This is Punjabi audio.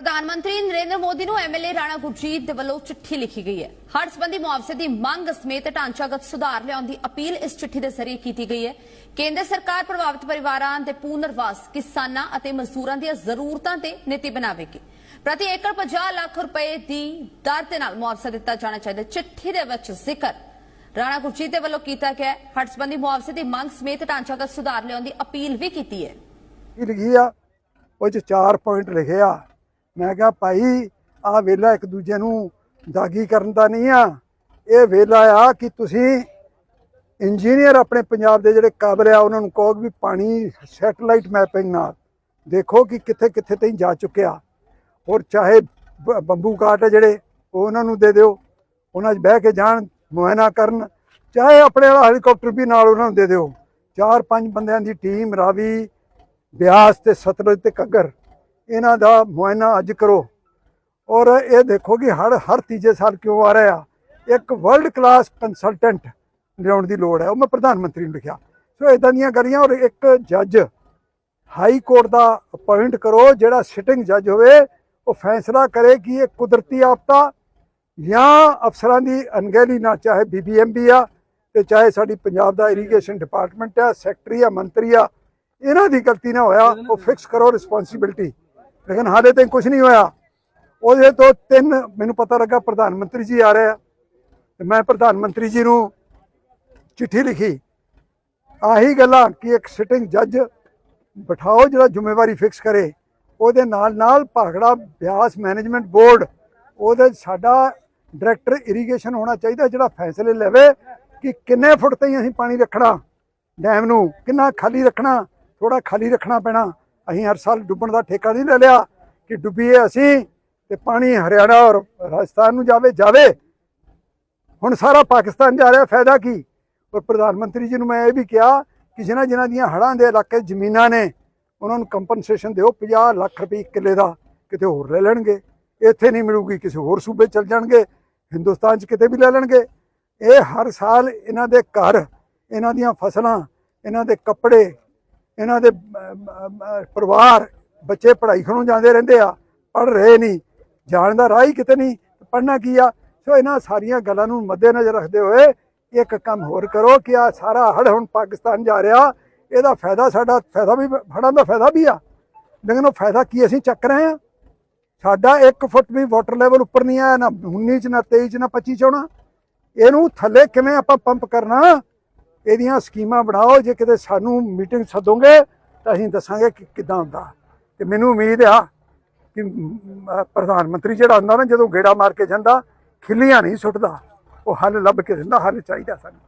ਪ੍ਰਧਾਨ ਮੰਤਰੀ ਨਰਿੰਦਰ ਮੋਦੀ ਨੂੰ ਐਮਐਲਏ ਰਾਣਾ ਗੁਰਜੀਤ ਦੇ ਵੱਲੋਂ ਚਿੱਠੀ ਲਿਖੀ ਗਈ ਹੈ। ਹੜ੍ਹ ਸੰਬੰਧੀ ਮੁਆਵਜ਼ੇ ਦੀ ਮੰਗ ਸਮੇਤ ਢਾਂਚਾਗਤ ਸੁਧਾਰ ਲਿਆਉਣ ਦੀ ਅਪੀਲ ਇਸ ਚਿੱਠੀ ਦੇ ਜ਼ਰੀਏ ਕੀਤੀ ਗਈ ਹੈ। ਕੇਂਦਰ ਸਰਕਾਰ ਪ੍ਰਭਾਵਿਤ ਪਰਿਵਾਰਾਂ ਦੇ ਪੁਨਰਵਾਸ, ਕਿਸਾਨਾਂ ਅਤੇ ਮਜ਼ਦੂਰਾਂ ਦੀਆਂ ਜ਼ਰੂਰਤਾਂ ਤੇ ਨੀਤੀ ਬਣਾਵੇਗੀ। ਪ੍ਰਤੀ ਏਕੜ 50 ਲੱਖ ਰੁਪਏ ਦੀ ਦਰ ਦੇ ਨਾਲ ਮੁਆਵਜ਼ਾ ਦਿੱਤਾ ਜਾਣਾ ਚਾਹੀਦਾ ਚਿੱਠੀ ਦੇ ਵਿੱਚ ਜ਼ਿਕਰ ਰਾਣਾ ਗੁਰਜੀਤ ਦੇ ਵੱਲੋਂ ਕੀਤਾ ਗਿਆ ਹੈ। ਹੜ੍ਹ ਸੰਬੰਧੀ ਮੁਆਵਜ਼ੇ ਦੀ ਮੰਗ ਸਮੇਤ ਢਾਂਚਾਗਤ ਸੁਧਾਰ ਲਿਆਉਣ ਦੀ ਅਪੀਲ ਵੀ ਕੀਤੀ ਹੈ। ਲਿਖੀ ਆ, ਉਹ ਚ ਚਾਰ ਪੁਆਇੰਟ ਲਿਖੇ ਮੈਂ ਕਿਹਾ, ਭਾਈ ਆ ਵੇਲਾ ਇੱਕ ਦੂਜੇ ਨੂੰ ਦਾਗੀ ਕਰਨ ਦਾ ਨਹੀਂ ਆ। ਇਹ ਵੇਲਾ ਆ ਕਿ ਤੁਸੀਂ ਇੰਜੀਨੀਅਰ ਆਪਣੇ ਪੰਜਾਬ ਦੇ ਜਿਹੜੇ ਕਾਬਲ ਆ, ਉਹਨਾਂ ਨੂੰ ਕਹੋ ਵੀ ਪਾਣੀ, ਸੈਟਲਾਈਟ ਮੈਪਿੰਗ ਨਾਲ। ਦੇਖੋ ਕਿ ਕਿੱਥੇ ਕਿੱਥੇ ਤਾਈਂ ਜਾ ਚੁੱਕਿਆ। ਔਰ ਚਾਹੇ ਬ- ਬੰਬੂ ਕਾਟ ਹੈ ਜਿਹੜੇ, ਉਹ ਉਹਨਾਂ ਨੂੰ ਦੇ ਦਿਓ। ਉਹਨਾਂ 'ਚ ਬਹਿ ਕੇ ਜਾਣ, ਮੁਆਇਨਾ ਕਰਨ। ਚਾਹੇ ਆਪਣੇ ਵਾਲਾ ਹੈਲੀਕਾਪਟਰ ਵੀ ਨਾਲ ਉਹਨਾਂ ਨੂੰ ਦੇ ਦਿਓ। ਚਾਰ ਪੰਜ ਬੰਦਿਆਂ ਦੀ ਟੀਮ ਰਾਵੀ, ਬਿਆਸ ਤੇ ਸਤਲੁਜ ਤੇ ਘੱਗਰ। ਇਹਨਾਂ ਦਾ ਮੁਆਇਨਾ ਅੱਜ ਕਰੋ। ਔਰ ਇਹ ਦੇਖੋ ਕਿ ਹਰ ਹਰ ਤੀਜੇ ਸਾਲ ਕਿਉਂ ਆ ਰਿਹਾ? ਇੱਕ ਵਰਲਡ ਕਲਾਸ ਕੰਸਲਟੈਂਟ ਲਿਆਉਣ ਦੀ ਲੋੜ ਹੈ। ਉਹ ਮੈਂ ਪ੍ਰਧਾਨ ਮੰਤਰੀ ਨੂੰ ਲਿਖਿਆ। ਸੋ ਇਦਾਂ ਦੀਆਂ ਕਰੀਆਂ ਔਰ ਇੱਕ ਜੱਜ ਹਾਈ ਕੋਰਟ ਦਾ ਅਪਾਇੰਟ ਕਰੋ, ਜਿਹੜਾ ਸਿਟਿੰਗ ਜੱਜ ਹੋਵੇ, ਉਹ ਫੈਸਲਾ ਕਰੇ ਕਿ ਇਹ ਕੁਦਰਤੀ ਆਫਤਾ ਜਾਂ ਅਫਸਰਾਂ ਦੀ ਅਣਗਹਿਲੀ ਨਾ ਚਾਹੇ ਬੀਬੀਐਮਬੀ ਆ ਤੇ ਚਾਹੇ ਸਾਡੀ ਪੰਜਾਬ ਦਾ ਇਰੀਗੇਸ਼ਨ ਡਿਪਾਰਟਮੈਂਟ ਆ ਸੈਕਟਰੀ ਆ, ਮੰਤਰੀ ਆ, ਇਹਨਾਂ ਦੀ ਗਲਤੀ ਨਾ ਹੋਇਆ, ਉਹ ਫਿਕਸ ਕਰੋ ਰਿਸਪੌਂਸਿਬਿਲਟੀ ਲੇਕਿਨ ਹਾਲੇ ਤੱਕ ਕੁਝ ਨਹੀਂ ਹੋਇਆ। ਉਹਦੇ ਤੋਂ ਤਿੰਨ ਮੈਨੂੰ ਪਤਾ ਲੱਗਾ ਪ੍ਰਧਾਨ ਮੰਤਰੀ ਜੀ ਆ ਰਹੇ ਆ। ਤੇ ਮੈਂ ਪ੍ਰਧਾਨ ਮੰਤਰੀ ਜੀ ਨੂੰ ਚਿੱਠੀ ਲਿਖੀ। ਆਹੀ ਗੱਲਾਂ ਕਿ ਇੱਕ ਸਿਟਿੰਗ ਜੱਜ ਬਿਠਾਓ ਜਿਹੜਾ ਜ਼ਿੰਮੇਵਾਰੀ ਫਿਕਸ ਕਰੇ। ਉਹਦੇ ਨਾਲ ਨਾਲ ਭਾਖੜਾ ਬਿਆਸ ਮੈਨੇਜਮੈਂਟ ਬੋਰਡ ਉਹਦੇ ਸਾਡਾ ਡਾਇਰੈਕਟਰ ਇਰੀਗੇਸ਼ਨ ਹੋਣਾ ਚਾਹੀਦਾ ਜਿਹੜਾ ਫੈਸਲੇ ਲਵੇ ਕਿ ਕਿੰਨੇ ਫੁੱਟ ਤਾਈਂ ਅਸੀਂ ਪਾਣੀ ਰੱਖਣਾ ਡੈਮ ਨੂੰ, ਕਿੰਨਾ ਖਾਲੀ ਰੱਖਣਾ ਥੋੜਾ ਖਾਲੀ ਰੱਖਣਾ ਪੈਣਾ। ਅਸੀਂ ਹਰ ਸਾਲ ਡੁੱਬਣ ਦਾ ਠੇਕਾ ਨਹੀਂ ਲੈ ਲਿਆ ਕਿ ਡੁੱਬੀਏ ਅਸੀਂ ਤੇ ਪਾਣੀ ਹਰਿਆਣਾ ਔਰ ਰਾਜਸਥਾਨ ਨੂੰ ਜਾਵੇ ਜਾਵੇ। ਹੁਣ ਸਾਰਾ ਪਾਕਿਸਤਾਨ ਜਾ ਰਿਹਾ, ਫਾਇਦਾ ਕੀ? ਔਰ ਪ੍ਰਧਾਨ ਮੰਤਰੀ ਜੀ ਨੂੰ ਮੈਂ ਇਹ ਵੀ ਕਿਹਾ ਕਿ ਜਿਨ੍ਹਾਂ ਜਿਨ੍ਹਾਂ ਦੀਆਂ ਹੜ੍ਹਾਂ ਦੇ ਇਲਾਕੇ ਜ਼ਮੀਨਾਂ ਨੇ, ਉਹਨਾਂ ਨੂੰ ਕੰਪਨਸੇਸ਼ਨ ਦਿਓ 50 ਲੱਖ ਰੁਪਏ ਕਿੱਲੇ ਦਾ, ਕਿਤੇ ਹੋਰ ਲੈ ਲੈਣਗੇ। ਇੱਥੇ ਨਹੀਂ ਮਿਲੂਗੀ, ਕਿਸੇ ਹੋਰ ਸੂਬੇ ਚਲ ਜਾਣਗੇ, ਹਿੰਦੁਸਤਾਨ 'ਚ ਕਿਤੇ ਵੀ ਲੈ ਲੈਣਗੇ। ਇਹ ਹਰ ਸਾਲ ਇਹਨਾਂ ਦੇ ਘਰ, ਇਹਨਾਂ ਦੀਆਂ ਫਸਲਾਂ, ਇਹਨਾਂ ਦੇ ਕੱਪੜੇ ਇਹਨਾਂ ਦੇ ਪਰਿਵਾਰ, ਬੱਚੇ ਪੜ੍ਹਾਈ ਖਣੋਂ ਜਾਂਦੇ ਰਹਿੰਦੇ ਆ, ਪੜ੍ਹ ਰਹੇ ਨਹੀਂ। ਜਾਣ ਦਾ ਰਾਹ ਹੀ ਕਿਤੇ ਨਹੀਂ, ਪੜ੍ਹਨਾ ਕੀ ਆ? ਸੋ ਇਹਨਾਂ ਸਾਰੀਆਂ ਗੱਲਾਂ ਨੂੰ ਮੱਦੇਨਜ਼ਰ ਰੱਖਦੇ ਹੋਏ ਇੱਕ ਕੰਮ ਹੋਰ ਕਰੋ ਕਿ ਆ ਸਾਰਾ ਹੜ ਹੁਣ ਪਾਕਿਸਤਾਨ ਜਾ ਰਿਹਾ, ਇਹਦਾ ਫਾਇਦਾ ਸਾਡਾ, ਫਾਇਦਾ ਵੀ ਹੜਾਂ ਦਾ ਫਾਇਦਾ ਵੀ ਆ। ਲੇਕਿਨ ਉਹ ਫਾਇਦਾ ਕੀ ਅਸੀਂ ਚੱਕ ਰਹੇ ਆ ਸਾਡਾ 1 ਫੁੱਟ ਵੀ ਵਾਟਰ ਲੈਵਲ ਉੱਪਰ ਨਹੀਂ ਆਇਆ, ਨਾ 19 ਚ, ਨਾ 23 ਚ, ਨਾ 25 ਚ ਹੋਣਾ ਇਹਨੂੰ ਥੱਲੇ ਕਿਵੇਂ ਆਪਾਂ ਪੰਪ ਕਰਨਾ? ਇਹਦੀਆਂ ਸਕੀਮਾਂ ਬਣਾਓ, ਜੇ ਕਿਤੇ ਸਾਨੂੰ ਮੀਟਿੰਗ ਸੱਦੋਗੇ ਤਾਂ ਅਸੀਂ ਦੱਸਾਂਗੇ ਕਿ ਕਿਦਾਂ ਹੁੰਦਾ। ਤੇ ਮੈਨੂੰ ਉਮੀਦ ਆ ਕਿ ਪ੍ਰਧਾਨ ਮੰਤਰੀ ਜਿਹੜਾ ਹੁੰਦਾ ਨਾ, ਜਦੋਂ ਗੇੜਾ ਮਾਰ ਕੇ ਜਾਂਦਾ, ਖਿੱਲੀਆਂ ਨਹੀਂ ਸੁੱਟਦਾ। ਉਹ ਹੱਲ ਲੱਭ ਕੇ ਦਿੰਦਾ, ਹੱਲ ਚਾਹੀਦਾ ਸਾਨੂੰ।